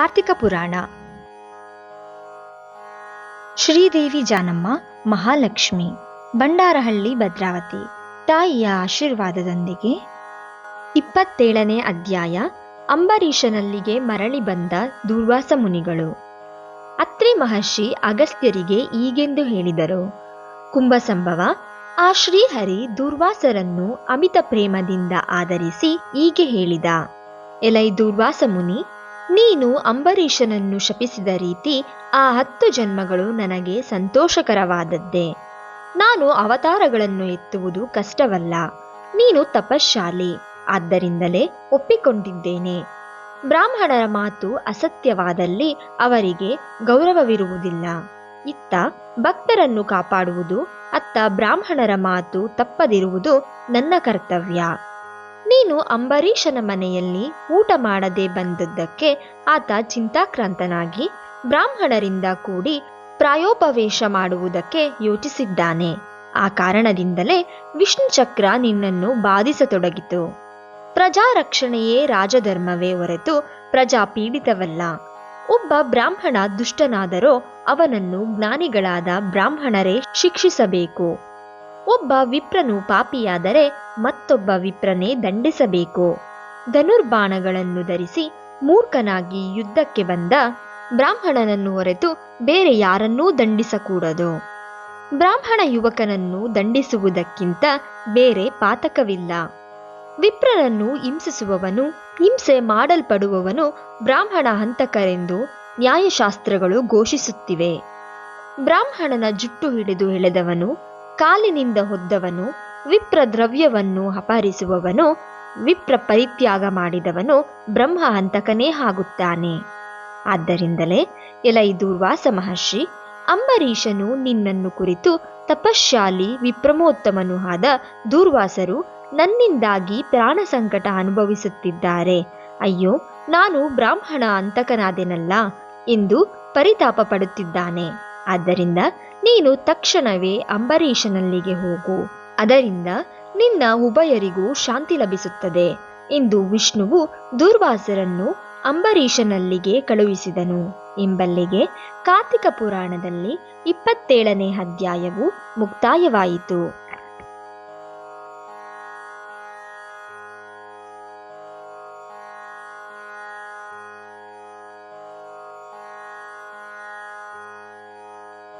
ಕಾರ್ತಿಕ ಪುರಾಣ. ಶ್ರೀದೇವಿ ಜಾನಮ್ಮ, ಮಹಾಲಕ್ಷ್ಮಿ ಬಂಡಾರಹಳ್ಳಿ ಭದ್ರಾವತಿ. ತಾಯಿಯ ಆಶೀರ್ವಾದದೊಂದಿಗೆ ಇಪ್ಪತ್ತೇಳನೇ ಅಧ್ಯಾಯ ಅಂಬರೀಷನಲ್ಲಿಗೆ ಮರಳಿ ಬಂದ ದುರ್ವಾಸ ಮುನಿಗಳು. ಅತ್ರಿ ಮಹರ್ಷಿ ಅಗಸ್ತ್ಯರಿಗೆ ಈಗೆಂದು ಹೇಳಿದರು ಕುಂಭಸಂಭವ ಆ ಶ್ರೀಹರಿ ದುರ್ವಾಸರನ್ನು ಅಮಿತ ಪ್ರೇಮದಿಂದ ಆಧರಿಸಿ ಹೀಗೆ ಹೇಳಿದ, ಎಲೈ ದುರ್ವಾಸ ಮುನಿ ನೀನು ಅಂಬರೀಷನನ್ನು ಶಪಿಸಿದ ರೀತಿ ಆ ಹತ್ತು ಜನ್ಮಗಳು ನನಗೆ ಸಂತೋಷಕರವಾದದ್ದೇ. ನಾನು ಅವತಾರಗಳನ್ನು ಎತ್ತುವುದು ಕಷ್ಟವಲ್ಲ. ನೀನು ತಪಶ್ಶಾಲಿ. ಆದ್ದರಿಂದಲೇ ಒಪ್ಪಿಕೊಂಡಿದ್ದೇನೆ. ಬ್ರಾಹ್ಮಣರ ಮಾತು ಅಸತ್ಯವಾದಲ್ಲಿ ಅವರಿಗೆ ಗೌರವವಿರುವುದಿಲ್ಲ. ಇತ್ತ ಭಕ್ತರನ್ನು ಕಾಪಾಡುವುದು, ಅತ್ತ ಬ್ರಾಹ್ಮಣರ ಮಾತು ತಪ್ಪದಿರುವುದು ನನ್ನ ಕರ್ತವ್ಯ. ನೀನು ಅಂಬರೀಷನ ಮನೆಯಲ್ಲಿ ಊಟ ಮಾಡದೆ ಬಂದದ್ದಕ್ಕೆ ಆತ ಚಿಂತಾಕ್ರಾಂತನಾಗಿ ಬ್ರಾಹ್ಮಣರಿಂದ ಕೂಡಿ ಪ್ರಾಯೋಪವೇಶ ಮಾಡುವುದಕ್ಕೆ ಯೋಚಿಸಿದ್ದಾನೆ. ಆ ಕಾರಣದಿಂದಲೇ ವಿಷ್ಣು ಚಕ್ರ ನಿನ್ನನ್ನು ಬಾಧಿಸತೊಡಗಿತು. ಪ್ರಜಾರಕ್ಷಣೆಯೇ ರಾಜಧರ್ಮವೇ ಹೊರತು ಪ್ರಜಾ ಪೀಡಿತವಲ್ಲ ಒಬ್ಬ ಬ್ರಾಹ್ಮಣ ದುಷ್ಟನಾದರೋ ಅವನನ್ನು ಜ್ಞಾನಿಗಳಾದ ಬ್ರಾಹ್ಮಣರೇ ಶಿಕ್ಷಿಸಬೇಕು. ಒಬ್ಬ ವಿಪ್ರನು ಪಾಪಿಯಾದರೆ ಮತ್ತೊಬ್ಬ ವಿಪ್ರನೇ ದಂಡಿಸಬೇಕು. ಧನುರ್ಬಾಣಗಳನ್ನು ಧರಿಸಿ ಮೂರ್ಖನಾಗಿ ಯುದ್ಧಕ್ಕೆ ಬಂದ ಬ್ರಾಹ್ಮಣನನ್ನು ಹೊರತು ಬೇರೆ ಯಾರನ್ನೂ ದಂಡಿಸಕೂಡದು. ಬ್ರಾಹ್ಮಣ ಯುವಕನನ್ನು ದಂಡಿಸುವುದಕ್ಕಿಂತ ಬೇರೆ ಪಾತಕವಿಲ್ಲ. ವಿಪ್ರನನ್ನು ಹಿಂಸಿಸುವವನು, ಹಿಂಸೆ ಮಾಡಲ್ಪಡುವವನು ಬ್ರಾಹ್ಮಣ ಹಂತಕರೆಂದು ನ್ಯಾಯಶಾಸ್ತ್ರಗಳು ಘೋಷಿಸುತ್ತಿವೆ. ಬ್ರಾಹ್ಮಣನ ಜುಟ್ಟು ಹಿಡಿದು ಎಳೆದವನು ಕಾಲಿನಿಂದ ಹೊದ್ದವನು ವಿಪ್ರ ದ್ರವ್ಯವನ್ನು ಅಪಹರಿಸುವವನು ವಿಪ್ರ ಪರಿತ್ಯಾಗ ಮಾಡಿದವನು ಬ್ರಹ್ಮ ಹಂತಕನೇ ಆಗುತ್ತಾನೆ. ಆದ್ದರಿಂದಲೇ ಎಲೈ ದೂರ್ವಾಸ ಮಹರ್ಷಿ, ಅಂಬರೀಷನು ನಿನ್ನನ್ನು ಕುರಿತು ತಪಶಾಲಿ ವಿಪ್ರಮೋತ್ತಮನು ಆದ ದೂರ್ವಾಸರು ನನ್ನಿಂದಾಗಿ ಪ್ರಾಣ ಸಂಕಟ ಅನುಭವಿಸುತ್ತಿದ್ದಾರೆ. ಅಯ್ಯೋ, ನಾನು ಬ್ರಾಹ್ಮಣ ಅಂತಕನಾದೆನಲ್ಲ ಎಂದು ಪರಿತಾಪ ಪಡುತ್ತಿದ್ದಾನೆ ಆದ್ದರಿಂದ ನೀನು ತಕ್ಷಣವೇ ಅಂಬರೀಷನಲ್ಲಿಗೆ ಹೋಗು. ಅದರಿಂದ ನಿನ್ನ ಉಭಯರಿಗೂ ಶಾಂತಿ ಲಭಿಸುತ್ತದೆ. ಎಂದು ವಿಷ್ಣುವು ದುರ್ವಾಸರನ್ನು ಅಂಬರೀಷನಲ್ಲಿಗೆ ಕಳುಹಿಸಿದನು. ಎಂಬಲ್ಲಿಗೆ ಕಾರ್ತಿಕ ಪುರಾಣದಲ್ಲಿ ಇಪ್ಪತ್ತೇಳನೇ ಅಧ್ಯಾಯವು ಮುಕ್ತಾಯವಾಯಿತು.